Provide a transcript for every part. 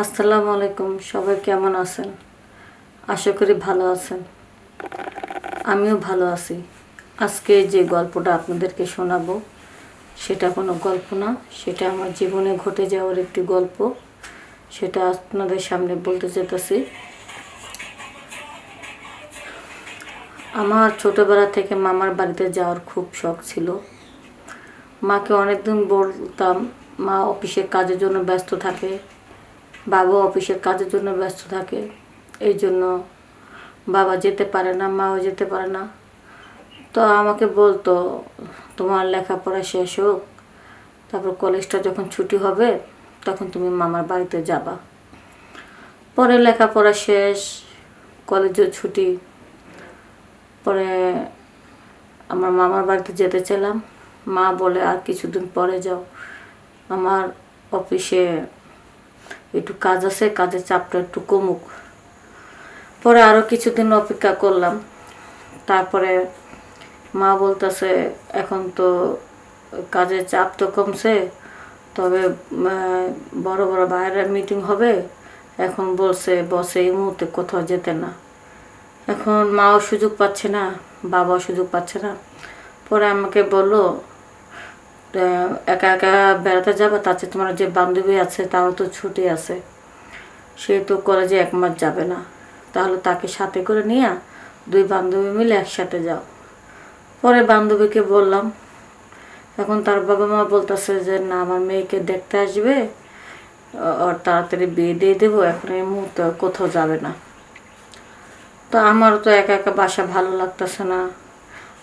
আসসালামু আলাইকুম, সবাই কেমন আছেন? আশা করি ভালো আছেন। আমিও ভালো আছি। আজকে যে গল্পটা আপনাদেরকে শোনাবো, সেটা কোনো গল্প না, সেটা আমার জীবনে ঘটে যাওয়ার একটি গল্প। সেটা আপনাদের সামনে বলতে যেতেছি আমার ছোটবেলা থেকে মামার বাড়িতে যাওয়ার খুব শখ ছিল। মাকে অনেকদিন বলতাম, মা অফিসের কাজের জন্য ব্যস্ত থাকে বাবা অফিসের কাজের জন্য ব্যস্ত থাকে। এই জন্য বাবা যেতে পারে না, মাও যেতে পারে না। তো আমাকে বলতো, তোমার লেখাপড়া শেষ হোক, তারপর কলেজটা যখন ছুটি হবে, তখন তুমি মামার বাড়িতে যাবা। পরে লেখাপড়া শেষ কলেজের ছুটি। পরে আমার মামার বাড়িতে যেতে চাইলাম। মা বলে, আর কিছুদিন পরে যাও। আমার অফিসে একটু কাজ আছে, কাজের চাপটা একটু কমুক। পরে আরও কিছুদিন অপেক্ষা করলাম। তারপরে মা বলতেছে, এখন তো কাজের চাপ তো কমছে, তবে বড় বড় বাইরের মিটিং হবে। এখন বলছে, বসে, এই মুহূর্তে কোথাও যেতে না। এখন মাও সুযোগ পাচ্ছে না, বাবাও সুযোগ পাচ্ছে না। পরে আমাকে বলল একা একা বেড়াতে যাবে, তার চেয়ে তোমার যে বান্ধবী আছে তারও তো ছুটি আছে। সে তো কলেজে এক মাস যাবে না। তাহলে তাকে সাথে করে নিয়ে দুই বান্ধবী মিলে একসাথে যাও। পরে বান্ধবীকে বললাম, এখন তার বাবা মা বলতেছে যে, না, আমার মেয়েকে দেখতে আসবে, ওর তাড়াতাড়ি বিয়ে দিয়ে দেবো, এখন এই মুহূর্তে কোথাও যাবে না। তো আমারও তো একা একা বাসা ভালো লাগতেছে না।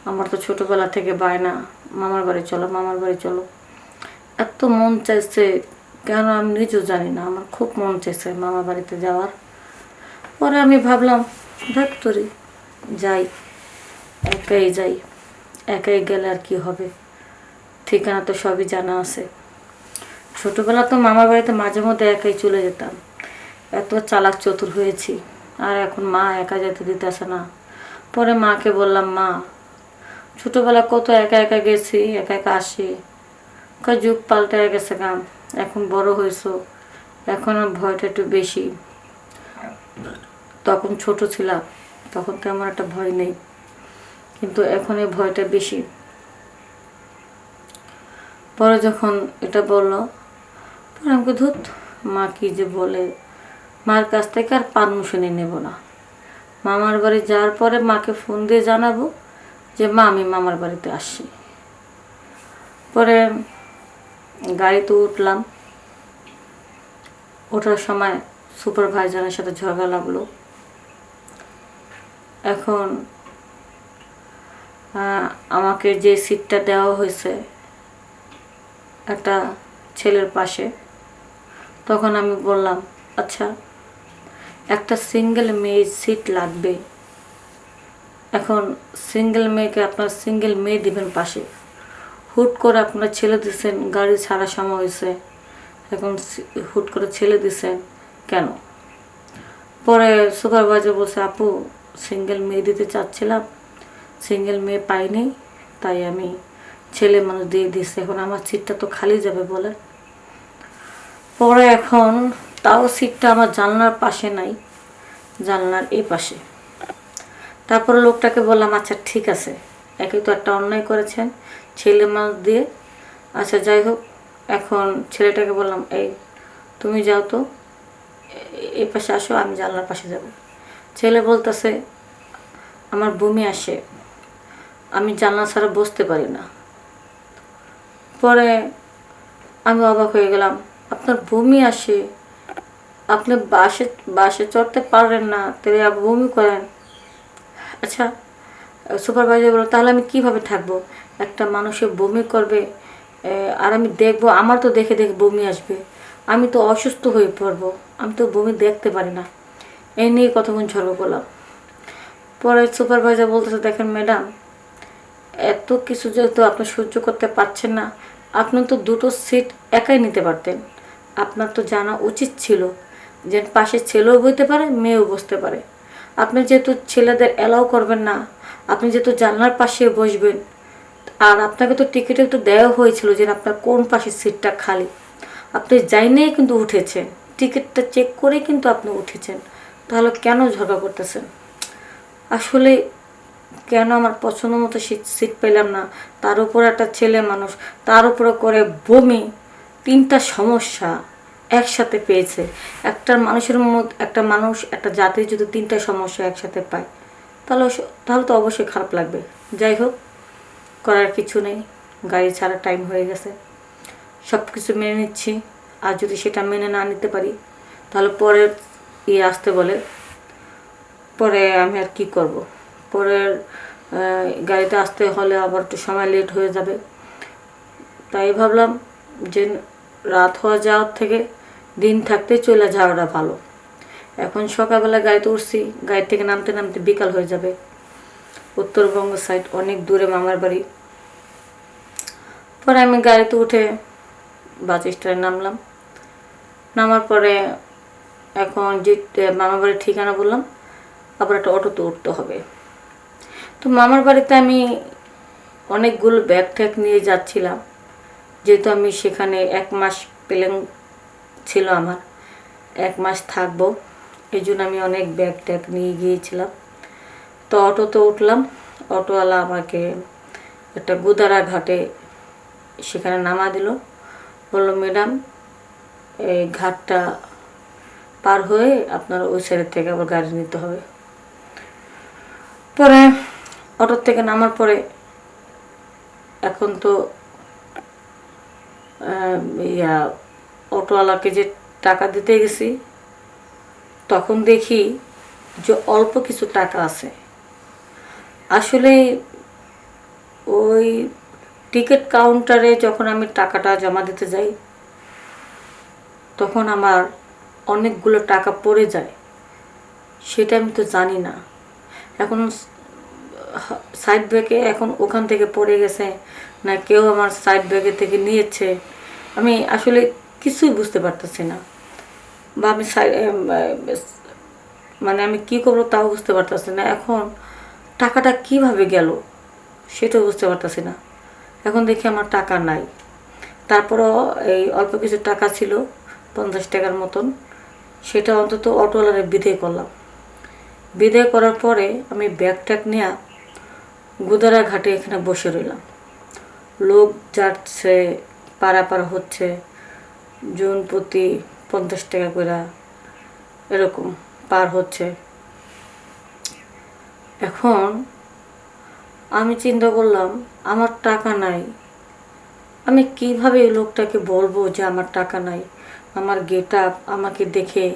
আমার তো ছোটোবেলা থেকে বায়না। মামার বাড়ি চলো, মামার বাড়ি চলো। এত মন চাইছে, কেন আমি নিজেও জানি না, আমার খুব মন চাইছে মামার বাড়িতে যাওয়ার। পরে আমি ভাবলাম, দেখ তোরে, যাই, একাই যাই, একাই গেলে আর কি হবে? ঠিকানা তো সবই জানা আছে। ছোটবেলা তো মামার বাড়িতে মাঝে মধ্যে একাই চলে যেতাম। এত চালাক চতুর হয়েছি, আর এখন মা একা যেতে দিতেছে না। পরে মাকে বললাম, মা ছোটবেলা কত একা একা গেছি, একা একা আসি। যুগ পাল্টে গেছে গাম এখন বড় হয়েছো, এখন ভয়টা একটু বেশি। তখন ছোট ছিলাম, তখন তো আমার একটা ভয় নেই, কিন্তু এখন এই ভয়টা বেশি। পরে যখন এটা বলল, পরে আমাকে ধুত, মা কি যে বলে, মার কাছ থেকে আর পারমিশনই নেব না। মামার বাড়ি যাওয়ার পরে মাকে ফোন দিয়ে জানাব যে, মা, আমি মামার বাড়িতে আসছি। পরে গাড়িতে উঠলাম। ওঠার সময় সুপারভাইজারের সাথে ঝগড়া লাগল। এখন আমাকে যে সিটটা দেওয়া হয়েছে একটা ছেলের পাশে, তখন আমি বললাম আচ্ছা একটা সিঙ্গেল মেয়ে সিট লাগবে। এখন সিঙ্গেল মেয়েকে আপনার সিঙ্গেল মেয়ে দিবেন পাশে। হুট করে আপনার ছেলে দিচ্ছেন গাড়ি ছাড়া সময় হয়েছে। এখন হুট করে ছেলে দিচ্ছেন কেন? পরে সুপারভাইজার বলছে, আপু সিঙ্গেল মেয়ে দিতে চাচ্ছিলাম সিঙ্গেল মেয়ে পাইনি, তাই আমি ছেলে মানুষ দিয়ে দিচ্ছি এখন আমার সিটটা তো খালি যাবে বলে। পরে এখন তাও সিটটা আমার জানলার পাশে নাই, জানলার এই পাশে তারপর লোকটাকে বললাম আচ্ছা ঠিক আছে। একে তো একটা অন্যায় করেছেন ছেলে মানুষ দিয়ে। আচ্ছা যাই হোক। এখন ছেলেটাকে বললাম, এই, তুমি যাও তো, এ- পাশে আসো, আমি জানলার পাশে যাব। ছেলে বলতেছে, আমার বমি আসে, আমি জানলা ছাড়া বসতে পারি না। পরে আমি অবাক হয়ে গেলাম, আপনার বমি আসে, আপনি বাসে বাসে চড়তে পারেন না, তাহলে বমি করেন? আচ্ছা সুপারভাইজার বলো, তাহলে আমি কীভাবে থাকব? একটা মানুষে বমি করবে আর আমি দেখব, আমার তো দেখে দেখে বমি আসবে। আমি তো অসুস্থ হয়ে পড়ব, আমি তো বমি দেখতে পারি না। এই নিয়ে কতক্ষণ ঝগড়া করলাম পরে সুপারভাইজার বলতেছে, দেখেন ম্যাডাম এত কিছু যেহেতু আপনি সহ্য করতে পারছেন না, আপনি তো দুটো সিট একাই নিতে পারতেন। আপনার তো জানা উচিত ছিল যে পাশে ছেলেও বইতে পারে, মেয়েও বসতে পারে। আপনি যেহেতু ছেলেদের অ্যালাউ করবেন না, আপনি যেহেতু জানলার পাশে বসবেন, আর আপনাকে তো টিকিটে একটু দেওয়া হয়েছিল যে আপনার কোন পাশের সিটটা খালি। আপনি যাই নিয়ে কিন্তু উঠেছেন টিকিটটা চেক করে কিন্তু আপনি উঠেছেন। তাহলে কেন ঝগড়া করতেছেন? আসলে কেন আমার পছন্দ মতো সিট সিট পেলাম না? তার উপর একটা ছেলে মানুষ, তার উপরে করে বমি, তিনটা সমস্যা। একসাথে পেয়েছে। একটা মানুষের মধ্যে একটা মানুষ, একটা জাতির যদি তিনটা সমস্যা একসাথে পায়, তাহলে তাহলে তো অবশ্যই খারাপ লাগবে। যাই হোক, করার কিছু নেই, গাড়ি ছাড়া টাইম হয়ে গেছে। সব কিছু মেনে নিচ্ছি। আর যদি সেটা মেনে না নিতে পারি, তাহলে পরের ইয়ে আসতে বলে। পরে আমি আর কি করব? পরের গাড়িতে আসতে হলে আবার একটু সময় লেট হয়ে যাবে। তাই ভাবলাম যে রাত হওয়া যাওয়ার থেকে দিন থাকতে চলে যাওয়াটা ভালো। এখন সকালবেলা গাড়িতে উঠছি, গাড়ি থেকে নামতে নামতে বিকাল হয়ে যাবে। উত্তরবঙ্গ সাইড অনেক দূরে মামার বাড়ি। পরে আমি গাড়িতে উঠে বাস স্ট্যান্ডে নামলাম। নামার পরে এখন যে মামার বাড়ির ঠিকানা বললাম, আবার একটা অটোতে উঠতে হবে। তো মামার বাড়িতে আমি অনেকগুলো ব্যাগ ট্যাগ নিয়ে যাচ্ছিলাম। যেহেতু আমি সেখানে এক মাস প্ল্যান ছিল আমার। এক মাস থাকব এই জন্য আমি অনেক ব্যাগ ট্যাগ নিয়ে গিয়েছিলাম। তো অটোতে উঠলাম, অটোওয়ালা আমাকে একটা গুদারা ঘাটে সেখানে নামা দিল। বলল, ম্যাডাম, এই ঘাটটা পার হয়ে আপনার ওই সাইডের থেকে আবার গাড়ি নিতে হবে। পরে অটোর থেকে নামার পরে এখন তো ইয়া অটোওয়ালাকে যে টাকা দিতে গেছি, তখন দেখি যে অল্প কিছু টাকা আছে। আসলে ওই টিকিট কাউন্টারে যখন আমি টাকাটা জমা দিতে যাই, তখন আমার অনেকগুলো টাকা পড়ে যায়। সেটা আমি তো জানি না। এখন সাইড ব্যাগে এখন ওখান থেকে পড়ে গেছে, না কেউ আমার সাইড ব্যাগে থেকে নিয়েছে। আমি আসলে কিছুই বুঝতে পারতেছি না। বা আমি মানে আমি কি করব তাও বুঝতে পারতেছি না। এখন টাকাটা কীভাবে গেল সেটাও বুঝতে পারতেছি না। এখন দেখি আমার টাকা নাই। তারপরও এই অল্প কিছু টাকা ছিল, পঞ্চাশ টাকার মতন, সেটা অন্তত অটোওয়ালারে বিদায় করলাম। বিদায় করার পরে আমি ব্যাগ ট্যাগ নিয়ে গুদারা ঘাটে এখানে বসে রইলাম। লোক যাচ্ছে, পারাপার হচ্ছে জন প্রতি পঞ্চাশ টাকা করে এরকম পার হচ্ছে। এখন আমি চিন্তা করলাম, আমার টাকা নাই। আমি কীভাবে এই লোকটাকে বলব যে আমার টাকা নাই? আমার গেট আমাকে দেখে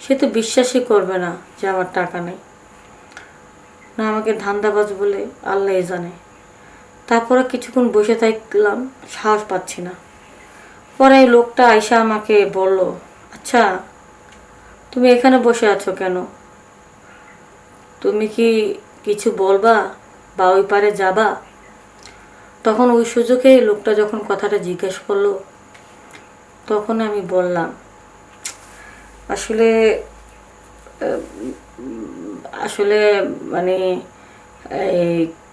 সে তো বিশ্বাসই করবে না যে আমার টাকা নেই। না আমাকে ধান্দাবাজ বলে আল্লাহ জানে। তারপরে কিছুক্ষণ বসে থাকলাম, সাহস পাচ্ছি না। পরে লোকটা আইসা আমাকে বলল আচ্ছা তুমি এখানে বসে আছো কেন? তুমি কি কিছু বলবা বা ওই পারে যাবা? তখন ওই সুযোগে লোকটা যখন কথাটা জিজ্ঞেস করল, তখন আমি বললাম, আসলে আসলে মানে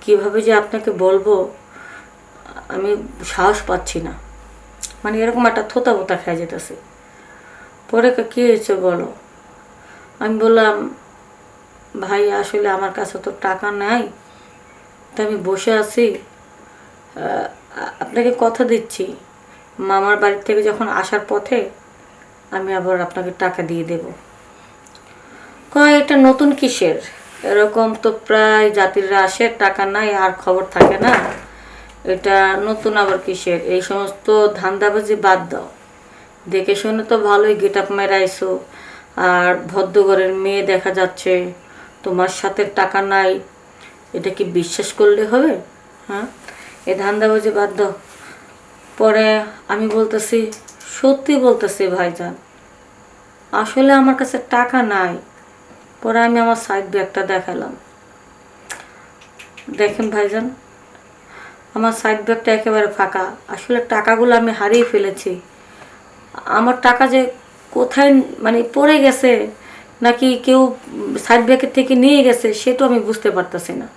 কীভাবে যে আপনাকে বলব, আমি সাহস পাচ্ছি না। মানে এরকম একটা থোতা বোতা খেয়ে যেতেছে। পরে কা- হয়েছে বলো? আমি বললাম, ভাই, আসলে আমার কাছে তো টাকা নাই, তা আমি বসে আছি। আপনাকে কথা দিচ্ছি। মামার বাড়ি থেকে যখন আসার পথে আমি আবার আপনাকে টাকা দিয়ে দেব। কয়, এটা নতুন কিসের? এরকম তো প্রায় জাতিরা আসে, টাকা নাই, আর খবর থাকে না। এটা নতুন আবার কিসের? এই সমস্ত ধান্দাবাজি বাদ দাও। দেখে শুনে তো ভালোই গেট আপ মেরাইছো আর ভদ্রঘরের মেয়ে দেখা যাচ্ছে। তোমার সাথে টাকা নাই। এটা কি বিশ্বাস করলে হবে? হ্যাঁ? এই ধান্দাবাজি বাদ দাও। পরে আমি বলতেছি, সত্যি বলতেছি ভাইজান, আসলে আমার কাছে টাকা নাই। পরে আমি আমার সাইড ব্যাগটা দেখালাম। দেখেন ভাইজান আমার সাইড ব্যাগটা একেবারে ফাঁকা। আসলে টাকাগুলো আমি হারিয়ে ফেলেছি। আমার টাকা যে কোথায় মানে পড়ে গেছে, নাকি কেউ সাইড ব্যাগের থেকে নিয়ে গেছে সেটাও আমি বুঝতে পারতেছি না।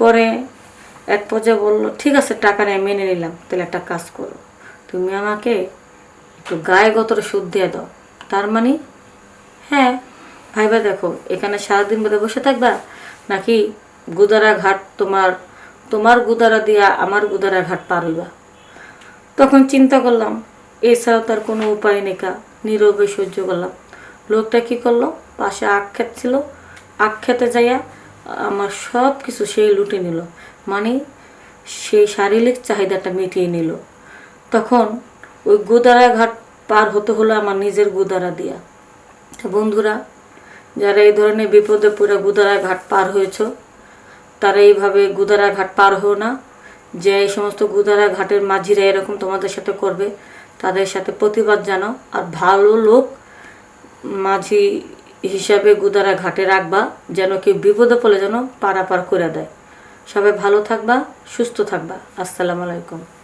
পরে এক পর্যায়ে বলল, ঠিক আছে, টাকা নেই মেনে নিলাম, তাহলে একটা কাজ করো। তুমি আমাকে একটু গায়ে গতরে সুদ দিয়ে দাও। তার মানে? হ্যাঁ ভাইবা দেখো, এখানে সারাদিন বেঁধে বসে থাকবা? নাকি গুদারা ঘাট তোমার তোমার গুদারা দিয়া আমার গুদারা ঘাট পার হইবা। তখন চিন্তা করলাম, এছাড়াও তার কোনো উপায় নেই কা, নীরবে সহ্য করলাম। লোকটা কি করল? পাশে আখ ক্ষেত ছিল। আখ যাইয়া আমার সব কিছু সেই লুটে নিল। মানে সেই শারীরিক চাহিদাটা মিটিয়ে নিল। তখন ওই গুদারা ঘাট পার হতে হলো আমার নিজের গুদারা দিয়া। বন্ধুরা, যারা এই ধরনের বিপদে পড়ে গুদারা ঘাট পার হয়েছ তারা এইভাবে গুদারা ঘাট পার হও না। যে এই সমস্ত গুদারা ঘাটের মাঝিরা এরকম তোমাদের সাথে করবে, তাদের সাথে প্রতিবাদ জানাও। আর ভালো লোক মাঝি হিসাবে গুদারা ঘাটে রাখবা, যেন কেউ বিপদে পড়লে যেন পারাপার করে দেয়। সবাই ভালো থাকবা, সুস্থ থাকবা। আসসালামু আলাইকুম।